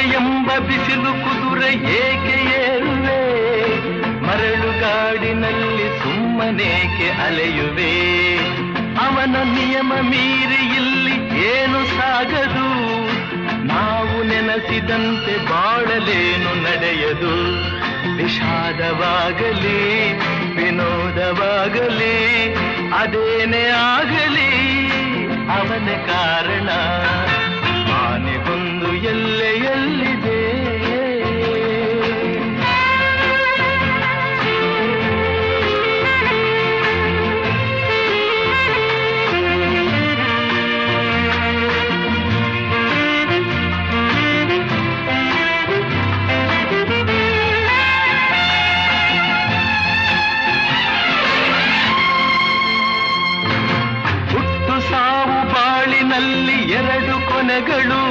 ಎಂಬ ಬಿಸಿಲು ಕುದುರೆ ಏಕೆ ಏರುವೆ? ಮರಳುಗಾಡಿನಲ್ಲಿ ಸುಮ್ಮನೇಕೆ ಅಲೆಯುವೆ? ಅವನ ನಿಯಮ ಮೀರಿ ಇಲ್ಲಿ ಏನು ಸಾಗದು? ನಾವು ನೆನಸಿದಂತೆ ಬಾಳಲೇನು ನಡೆಯದು? ವಿಷಾದವಾಗಲಿ, ವಿನೋದವಾಗಲಿ, ಅದೇನೇ ಆಗಲಿ, ಅವನ ಕಾರಣ. ಕಣ್ಣಲ್ಲಿ ಎರಡು ಕೊನೆಗಳು.